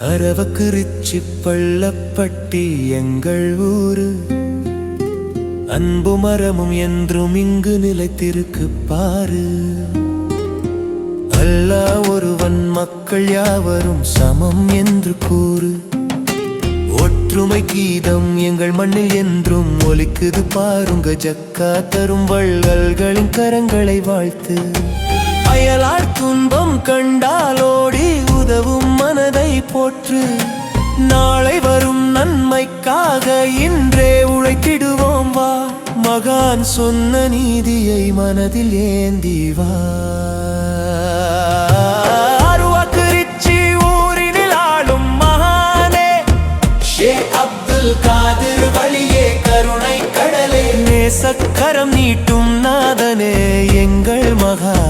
அரவக்குறிச்சி பள்ளப்பட்டி எங்கள் ஊரு. அன்பு மரமும் என்றும் இங்கு நிலைத்திருக்கு பாரு. அல்லா ஒருவன் மக்கள் யாவரும் சமம் என்று கூறு. ஒற்றுமை கீதம் எங்கள் மண்ணில் என்றும் ஒலிக்குது பாருங்க ஜக்கா தரும் வள்ளல்களின் கரங்களை வாழ்த்து. அயலார் துன்பம் கண்டாலோடி போற்று. நாளை வரும் நன்மைக்காக இன்றே உழைத்திடுவோம் வா. மகான் சொன்ன நீதியை மனதில் ஏந்தி வா. காதிர் வழியே கருணை கடலே. நேசக்கரம் நீட்டும் நாதனே எங்கள் மகா